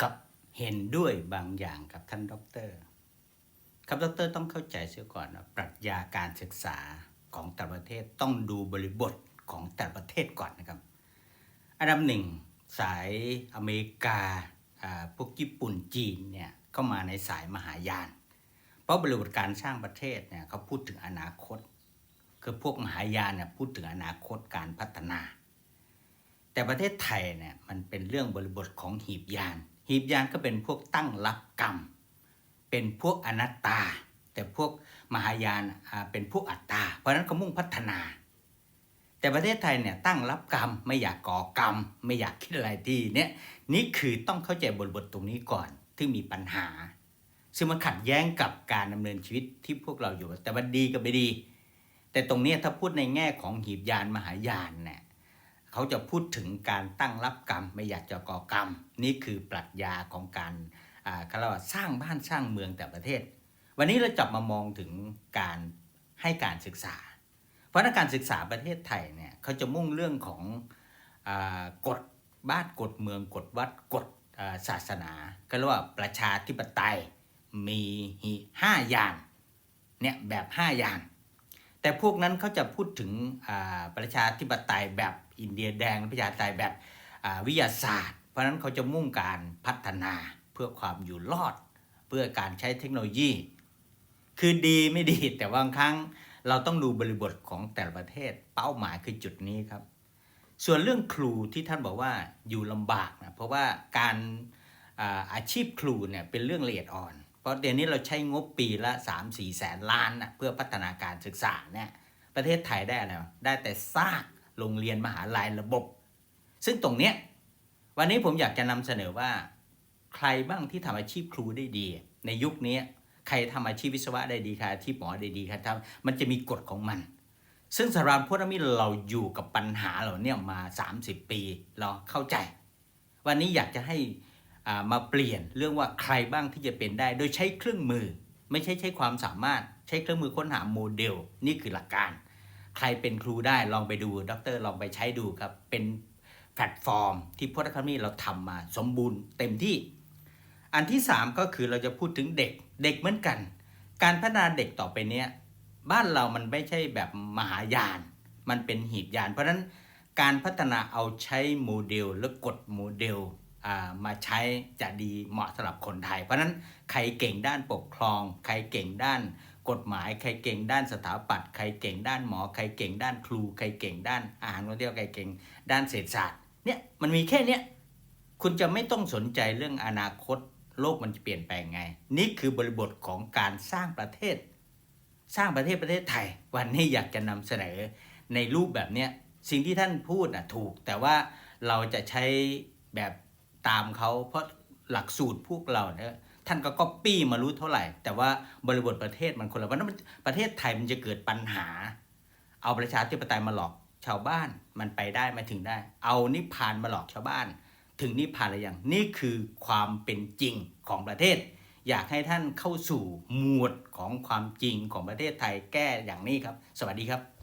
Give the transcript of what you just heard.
ครับเห็นด้วยบางอย่างกับท่านด็อกเตอร์ครับด็อกเตอร์ต้องเข้าใจเสียก่อนว่าปรัชญาการศึกษาของแต่ละประเทศต้องดูบริบทของแต่ละประเทศก่อนนะครับ อันดับหนึ่งสายอเมริกาอ่าพวกญี่ปุ่นจีนเนี่ยเข้ามาในสายมหายาน เพราะบริบทการสร้างประเทศเนี่ยเขาพูดถึงอนาคต คือพวกมหายานเนี่ยพูดถึงอนาคตการพัฒนา แต่ประเทศไทยเนี่ยมันเป็นเรื่องบริบทของหีบยาน หีบยานก็เป็นพวกตั้งรับกรรม เป็นพวกอนัตตา แต่พวกมหายานอ่าเป็นพวกอัตตา เพราะนั้นก็มุ่งพัฒนา แต่ประเทศไทยเนี่ยตั้งรับกรรมไม่อยากก่อกรรม ไม่อยากคิดอะไรดีเนี่ยนี่คือต้องเข้าใจบริบทตรงนี้ก่อนที่มีปัญหา ซึ่งมันขัดแย้งกับการดำเนินชีวิตที่พวกเราอยู่ แต่มันดีกับไม่ดี แต่ตรงนี้ถ้าพูดในแง่ของหีบยานมหายานเนี่ย เขาจะพูดถึงการตั้งรับกรรม ไม่อยากจะก่อกรรม นี่คือปรัชญาของการอ่าเขาเรียกว่าสร้างบ้านสร้างเมืองแต่ประเทศ วันนี้เราจับมามองถึงการให้การศึกษา เพราะนักการศึกษาประเทศไทยเนี่ยเขาจะมุ่งเรื่องของอกฎบ้านกฎเมืองกฎวัดกฎศาสนาก็เรียกว่าประชาธิปไตยมีห้าอย่างเนี่ยแบบห้าอย่าง แต่พวกนั้นเขาจะพูดถึงประชาธิปไตยแบบอินเดียแดงประชาธิปไตยแบบวิทยาศาสตร์ เพราะฉะนั้นเขาจะมุ่งการพัฒนาเพื่อความอยู่รอด เพื่อการใช้เทคโนโลยี คือดีไม่ดีแต่บางครั้งเราต้องดูบริบทของแต่ละประเทศเป้าหมายคือจุดนี้ครับ ส่วนเรื่องครูที่ท่านบอกว่าอยู่ลำบากนะเพราะว่าการอาอาชีพครูเนี่ยเป็นเรื่องละเอียดอ่อน เพราะเดี๋ยวนี้เราใช้งบปีละ 3 4 แสนล้านนะเพื่อพัฒนาการศึกษาเนี่ยประเทศไทยได้อะไรวะได้แต่ซากโรงเรียนมหาลัยระบบ ซึ่งตรงเนี้ยวันนี้ผมอยากจะนำเสนอว่า ใครบ้างที่ทำอาชีพครูได้ดี ในยุคนี้ใครทำอาชีพวิศวะได้ดีใครอาชีพหมอได้ดีใครทำมันจะมีกฎของมัน ซึ่งสารามพุทธมิตรเราอยู่กับปัญหาเหล่าเนี้มา 30 ปีเราเข้าใจ วันนี้อยากจะให้ มาเปลี่ยนเรื่องว่าใครบ้างที่จะเป็นได้ โดยใช้เครื่องมือ ไม่ใช่ใช้ความสามารถใช้เครื่องมือค้นหาโมเดล นี่คือหลักการ ใครเป็นครูได้ลองไปดูด็อกเตอร์ลองไปใช้ดูครับ เป็นแพลตฟอร์ม ที่พุทธคัมภีร์เราทำมาสมบูรณ์เต็มที่ อันที่ 3 ก็คือเราจะพูดถึงเด็กเด็กเหมือนกัน การพัฒนาเด็กต่อไปเนี้ยบ้านเรามันไม่ใช่แบบมหายาน มันเป็นหีบยาน เพราะฉะนั้นการพัฒนาเอาใช้โมเดลและกฎโมเดล มาใช้จะดีเหมาะสำหรับคนไทย เพราะนั้นใครเก่งด้านปกครอง ใครเก่งด้านกฎหมาย ใครเก่งด้านสถาปัตย์ใครเก่งด้านหมอ ใครเก่งด้านครู ใครเก่งด้านอาหารวันเดียวใครเก่งด้านเศรษฐศาสตร์เนี่ยมันมีแค่เนี้ยคุณจะไม่ต้องสนใจเรื่องอนาคตโลกมันจะเปลี่ยนแปลงไง นี่คือบริบทของการสร้างประเทศ สร้างประเทศประเทศไทย วันนี้อยากจะนำเสนอในรูปแบบเนี้ยสิ่งที่ท่านพูดน่ะถูก แต่ว่าเราจะใช้แบบ ตามเขาเพราะหลักสูตรพวกเราเนี่ยท่านก็ก๊อปปี้มารู้เท่าไหร่ แต่ว่าบริบทประเทศมันคนละวันนั้นประเทศไทยมันจะเกิดปัญหา เอาประชาธิปไตยมาหลอกชาวบ้านมันไปได้ไมาถึงได้ เอานิพพานมาหลอกชาวบ้าน ถึงนิพพานหรือยังนี่คือความเป็นจริงของประเทศ อยากให้ท่านเข้าสู่หมวดของความจริงของประเทศไทยแก้อย่างนี้ครับ สวัสดีครับ